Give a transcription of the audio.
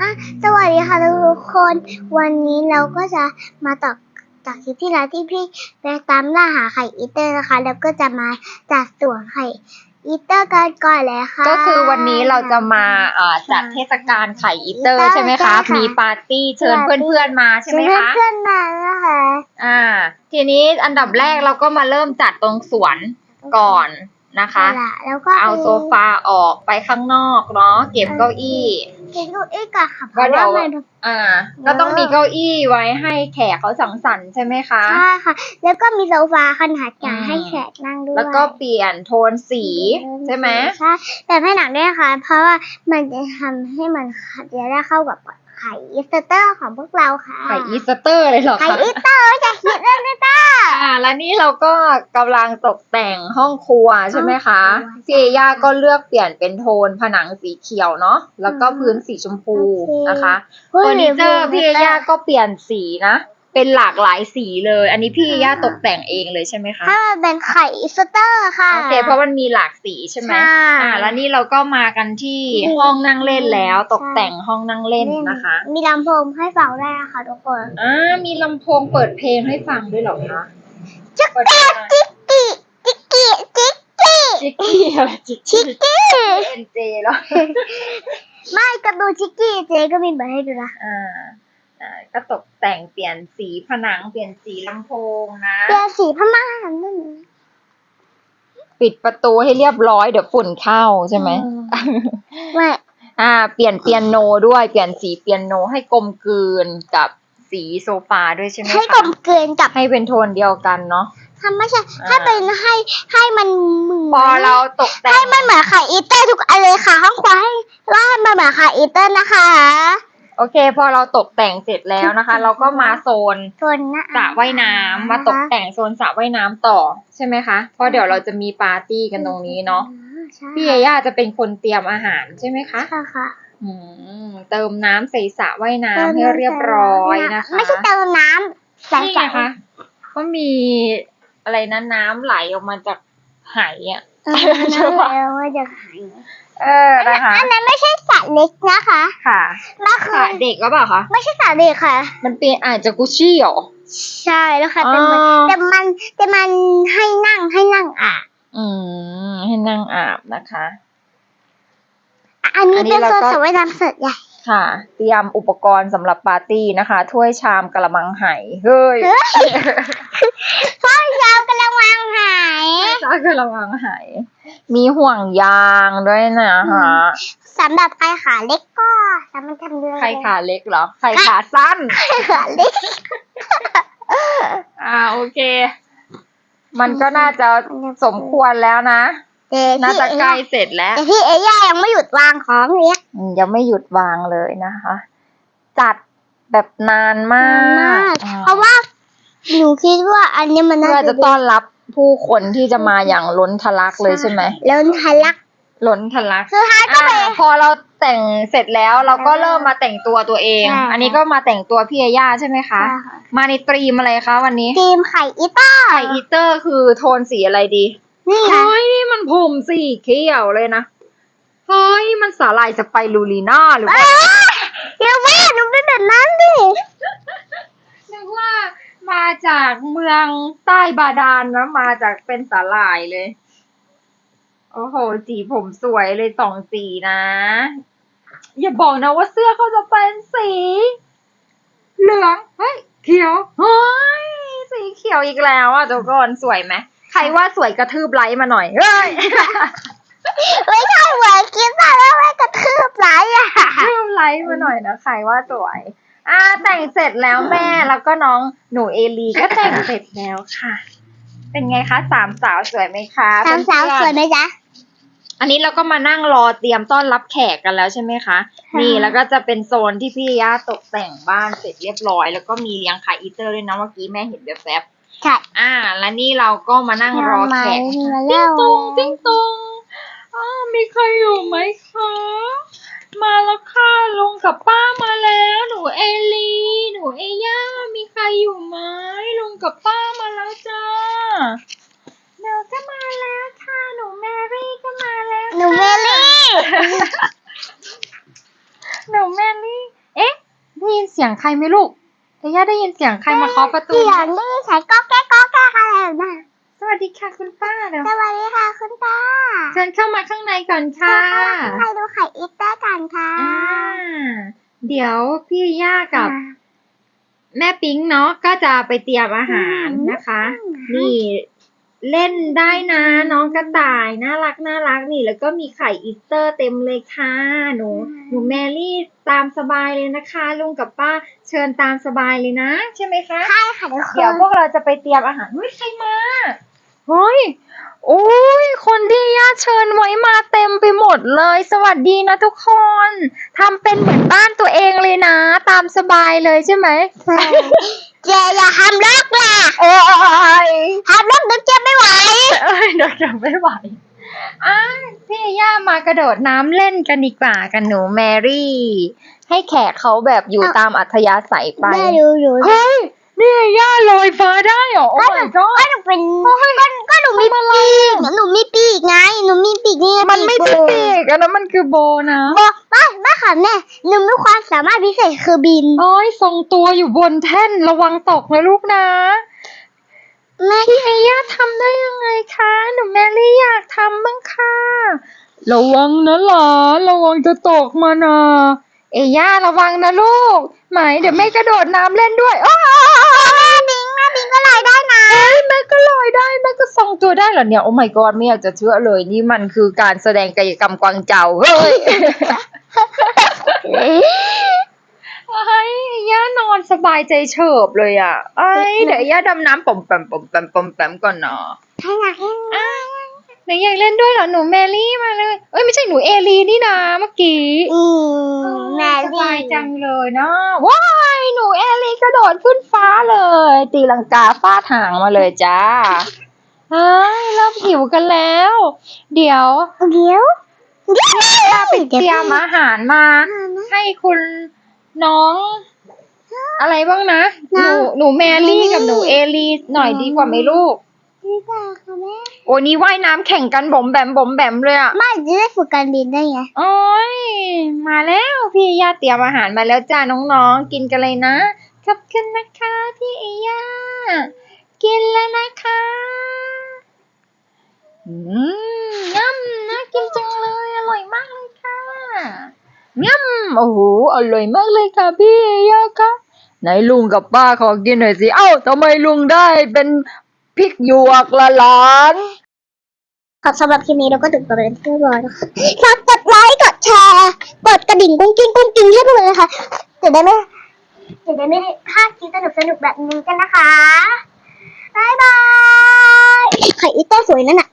อะสวัสดีค่ะทุกคน วันนี้เราก็จะมาต่อจากคลิปที่แล้วที่พี่ไปตามล่าหาไข่อีเตอร์นะคะ แล้วก็จะมาจัดสวนไข่อีเตอร์กันก่อนเลยค่ะ ก็คือวันนี้เราจะมาอ่าจัดเทศกาลไข่อีเตอร์ใช่ไหมคะ มีปาร์ตี้เชิญเพื่อนๆมาใช่ไหมคะเพื่อนๆมานะคะอ่า ทีนี้อันดับแรกเราก็มาเริ่มจัดตรงสวนก่อนนะคะเอาล่ะแล้วก็เอาโซฟาออกไปข้างนอกเนาะเก็บเก้าอี้เก็บเก้าอี้ก่อนค่ะเพก็ราะเดี๋ว่ายวมัน อ่า ก็ต้องมีเก้าอี้ไว้ให้แขกเขาสังสรรค์ใช่ไหมคะ ใช่ค่ะ แล้วก็มีโซฟาขนาดใหญ่อืม ให้แขกนั่งด้วยแล้วก็เปลี่ยนโทนสี ใช่ไหมใช่แต่ไม่หนักด้วยนะคะเพราะว่ามันจะทำให้มันจะได้เข้ากับไข่อีสเตอร์ของพวกเราค่ะไข่อีสเตอร์เลยเหรอไข่คะ อีสเตอร์จะคิดเรื่องอีสเต อร์อ่าแล้วนี่เราก็กำลังตกแต่งห้องครัวใช่ไหมคะห้องครัวพี่เอย่าก็เลือกเปลี่ยนเป็นโทนผนังสีเขียวเนาะแล้วก็พื้นสีชมพูโอเคนะคะเฟอร์นิเจอร์พี่เอย่าก็เปลี่ยนสีนะ เป็นหลากหลายสีเลย อันนี้พี่เอย่าตกแต่งเองเลยใช่ไหมคะถ้ามันเป็นไข่อีสเตอร์ค่ะโอเคเพราะมันมีหลากสีใช่ไหมใช่ อ่า แล้วนี่เราก็มากันที่อืมห้องนั่งเล่นแล้วใช่ตกแต่งห้องนั่งเล่นนะคะ มีลำโพงให้ฟังได้นะคะทุกคน อ่ามีลำโพงเปิดเพลงให้ฟังด้วยเหรอคะ จิ๊กเปิดเพลกี้งอะจิกกี้จิกกี้จิกกี้จิกกี้อะไรจิกชิกี้กกี้เอ็นเจแล้วไม่กระดูชิกกี้เจ๊ก็มีมาให้ดูนะอ่าอ่าก็ตกแต่งเปลี่ยนสีผนังเปลี่ยนสีลำโพงนะ เปลี่ยนสีพม่านั่น ปิดประตูให้เรียบร้อยเดี๋ยวฝุ่นเข้าใช่ไหมไม่ อ่า เปลี่ยนเปียโนด้วยเปลี่ยนสีเปียโนให้กลมกลืนกับ สีโซฟาด้วยใช่ไหมให้กลคะมกลืนกับให้เป็นโทนเดียวกันเนาะทำไม่ใช่อ่าถ้าเป็นให้ให้มันเหมือนพอเราตกแต่ให้งมันเหมือนไข่อีเตอร์ทุกอันเลยค่ะ ห้องครัวให้ว่าให้มันเหมือนไข่อีเตอร์นะคะ โอเค พอเราตกแต่งเสร็จแล้วนะคะ เราก็มาโซนส่วนนะสระว่ายน้ำมาตกแต่งโซนสระว่ายน้ำต่อใช่ไหมคะเพราะเดี๋ยวเราจะมีปาร์ตี้กันตรงนี้เนาะใช่พี่ยาย่าจะเป็นคนเตรียมอาหารใช่ไหมคะค่ะค่ะอืม เติมน้ำใส่สระว่ายน้ำให้เรียบร้อยนะคะไม่ใช่เติมน้ำใส่นี่ใส่ไงคะก็มีอะไรนะน้ำไหลออกมาจากไหอะเออน้ำไหลออกมาจากไข่เออนะคะอันนั้นไม่ใช่สระเล็กนะคะ ค่ะมันคืสระอเด็กก็เปล่าคะไม่ใช่สระเด็กค่ะ มันเป็นอาจจะกุชชี่เหรอใช่แล้วค่ะแต่มันอ๋อแต่มันแต่มันให้นั่งให้นั่งอะอืมให้นั่งอาบนะคะ อันนี้อันนี้เป็นเราโซนก็สระว่ายน้ำสดใหญ่ค่ะ เตรียมอุปกรณ์สำหรับปาร์ตี้นะคะ ถ้วยชามกระมังไหเฮ้ยเฮ้ยพ่อยาวกำลังวางหายถ้วยกระมังไหมีห่วงยางด้วยนะคะสำหรับใครขาเล็กก็สามารถทำได้ใครขาเล็กเหรอ ใครขาสั้นขาเล็ก อ่าโอเค มันก็น่าจะสมควรแล้วนะ แต่น่าพี่จะเอใกล้เสร็จแล้วแต่พี่เอย่ายังไม่หยุดวางของเนี้ยอืมยังไม่หยุดวางเลยนะคะ จัดแบบนานมากมากเพราะว่าหนูคิดว่าอันนี้มันน่าเพื่อจะจะต้อนรับผู้คนที่จะมาอย่างล้นทะลักเลยใช่ไหมแล้วทะลักล้นทะลักคือฮาก็ไป อ่าพอเราแต่งเสร็จแล้วเราก็เริ่มมาแต่งตัวตัวเอง ใช่ อันนี้ก็มาแต่งตัวพี่ยาย่าใช่ไหมคะใช่ค่ะมาในตรีมอะไรคะวันนี้ทีมไข่อีต้า ไข่อีเตอร์คือโทนสีอะไรดีนี่ไง เฮ้ยนี่มันผมสีเขียวเลยนะ เฮ้ยมันสาหร่ายสไปรูลีน่าหรือเปเอ้ล่ายเดี๋ยวแม่หนูเป็นแบบนั้นดินึกว่ามาจากเมืองใต้บาดาลนะมาจากเป็นสาหร่ายเลย โอ้โหสีผมสวยเลยสองสีนะ อย่าบอกนะว่าเสื้อเขาจะเป็นสี เหลือง เฮ้ย เขียว เฮ้ย สีเขียวอีกแล้วอะทุกคนสวยไหม ใครว่าสวยกระทืบไลค์มาหน่อยเฮ้ยไม่ใช่เหมือนกินแต่แล้วไม่กระทืบไหลอะเพิ่มไลค์มาหน่อยนะใครว่าสวย อ่าแต่งเสร็จแล้วแม่แล้วก็น้องหนูเอลีก็แต่งเสร็จแล้วค่ะ เป็นไงคะสามสาวสวยไหมคะสามสาวเพื่อนๆสวยไหมจ๊ะอันนี้เราก็มานั่งรอเตรียมต้อนรับแขกกันแล้วใช่ไหมคะค่ะนี่แล้วก็จะเป็นโซนที่พี่ย่าตกแต่งบ้านเสร็จเรียบร้อย แล้วก็มีเลี้ยงไข่อีเตอร์ด้วยนะเมื่อกี้แม่เห็นแบบแป๊บ ใช่ๆอ่า แล้วนี่เราก็มานั่งรอแขกมาติ้แล้งวตงติ้งตงอ้าวมีใครอยู่ไหมคะ มาแล้วค่ะลุงกับป้ามาแล้ว หนูเอลี หนูเอย่า มีใครอยู่ไหมลุงกับป้ามาแล้วจ้าหนูก็มาแล้วค่ะ หนูแมรี่ก็มาแล้วหนูเมลี่ หนูแมรี่เสียงใครไหมลูกเอย่าได้ยินเสียงใครมาเคาะประตู เสียงนี่ใช้ก็แก้ก็แก้อะไรนะ สวัสดีค่ะคุณป้า เดี๋ยวสวัสดีค่ะคุณตาเชิญเข้ามาข้างในก่อนค่ะใครดูไข่อีเตอร์กันค่ะอ่าเดี๋ยวพี่ย่ากับ แม่ปิ๊งเนาะก็จะไปเตรียมอาหารนะคะ นี่เล่นได้นะน้องกระต่ายน่ารักน่ารักนี่ แล้วก็มีไข่อีสเตอร์เต็มเลยค่ะหนูหนูแมรี่ตามสบายเลยนะคะลุงกับป้าเชิญตามสบายเลยนะ ใช่ไหมคะใช่ค่ะทุกคเดี๋ยวนพวกเราจะไปเตรียมอาหารเฮ้ยใครมา เฮ้ยโอ้ย คนที่ญาติเชิญไว้มาเต็มไปหมดเลย สวัสดีนะทุกคน ทำเป็นเหมือนบ้านตัวเองเลยนะ ตามสบายเลยใช่ไหมใช่เจอย่าทำลอกล่ะโอ้ยทำลอกเดี๋ยวเจ็บไม่ไหวเอ้ยเดี๋ยวจะไม่ไหวอะพี่ย่ามากระโดดน้ำเล่นกันดีกว่ากันหนูแมรี่ ให้แขกเขาแบบอยู่เอาตามอัธยาศัยไปแม่ดูดูเฮ้ยนี่ย่าลอยฟ้าได้เหรอ โอ้ก็หนู my god ก็หนูเป็นก็ก็หนู มีปีกหนูมีปีกไงหนูมีปีกนี่มันไม่ใช่โบปีกอันนั้นมันคือโบนะโบไม่ไม่ค่ะแม่หนูมีความสามารถพิเศษคือบินโอ้ยทรงตัวอยู่บนแท่นระวังตกนะลูกนะแม่พี่เอย่าทำได้ยังไงคะ หนูแมรี่อยากทำบ้างค่ะระวังนะหลานระวังจะตกมานะเอย่าระวังนะลูกไหมเดี๋ยวแม่กระโดดน้ำเล่นด้วยอ้าวแม่บิงแม่บิงก็ลอยได้นะเอ้ยแม่ก็ลอยได้แม่ก็ทรง ตัวได้เหรอเนี่ย โอ้ my god ไม่อยากจะเชื่อเลย นี่มันคือการแสดงกายกรรมกวางเจาเฮ้ยเอ้ย่านอนสบายใจเฉิบเลยอะเอ้เดี๋ยวย่าดำน้ำปอมแปมปอมแปมปอมแปมก่อนเนาะให้หนักให้หนักหนูอยากเล่นด้วยเหรอหนูแมรี่มาเลย เอ้ยไม่ใช่หนูเอลีนี่นะเมื่อกี้อืมแม่สบายจังเลยเนาะว้ายหนูเอลีกระโดดขึ้นฟ้าเลย ตีลังกาฟาดหางมาเลยจ้า เฮ้ยเริ่มหิวกันแล้ว เดี๋ยวเดี๋ยวเดี๋ยวไปเตรียมอาหารมา ให้คุณน้อง อะไรบ้างนะ หนูหนูแมรี่กับหนูเอลีหน่อยดีกว่าไหมลูก ดีกว่าค่ะแม่ โอ้นี่ว่ายน้ำแข่งกันบ่มแบมบ่มแบมเลยอะไม่จะได้ฝึกการบินได้ไงโอ้ยมาแล้วพี่ย่าเตรียมอาหารมาแล้วจ้าน้องๆ กินกันเลยนะ ขอบคุณนะคะพี่เอย่ากินแล้วนะคะ อืมย่ำน่ากินจังเลย อร่อยมากเลยค่ะย่ำโอ้โห อร่อยมากเลยค่ะพี่เอย่าค่ะไหนลุงกับป้าขอกินหน่อยสิ เอ้าทำไมลุงได้เป็นพริกหยวกละหลานครับสำหรับคลิปนี้เราก็ถึงตอนนี้ที่เรียบร้อยแล้วค่ะฝากกดไลค์ กดแชร์ กดกระดิ่งกุ้งกิ้งกุ้งกิ้งให้พวกเราเลยนะคะจะได้ไม่จะได้ไม่พลาดคลิปสนุกสนุกๆแบบนี้กันนะคะบายบายไข่อีโต้สวยนั่นน่ะ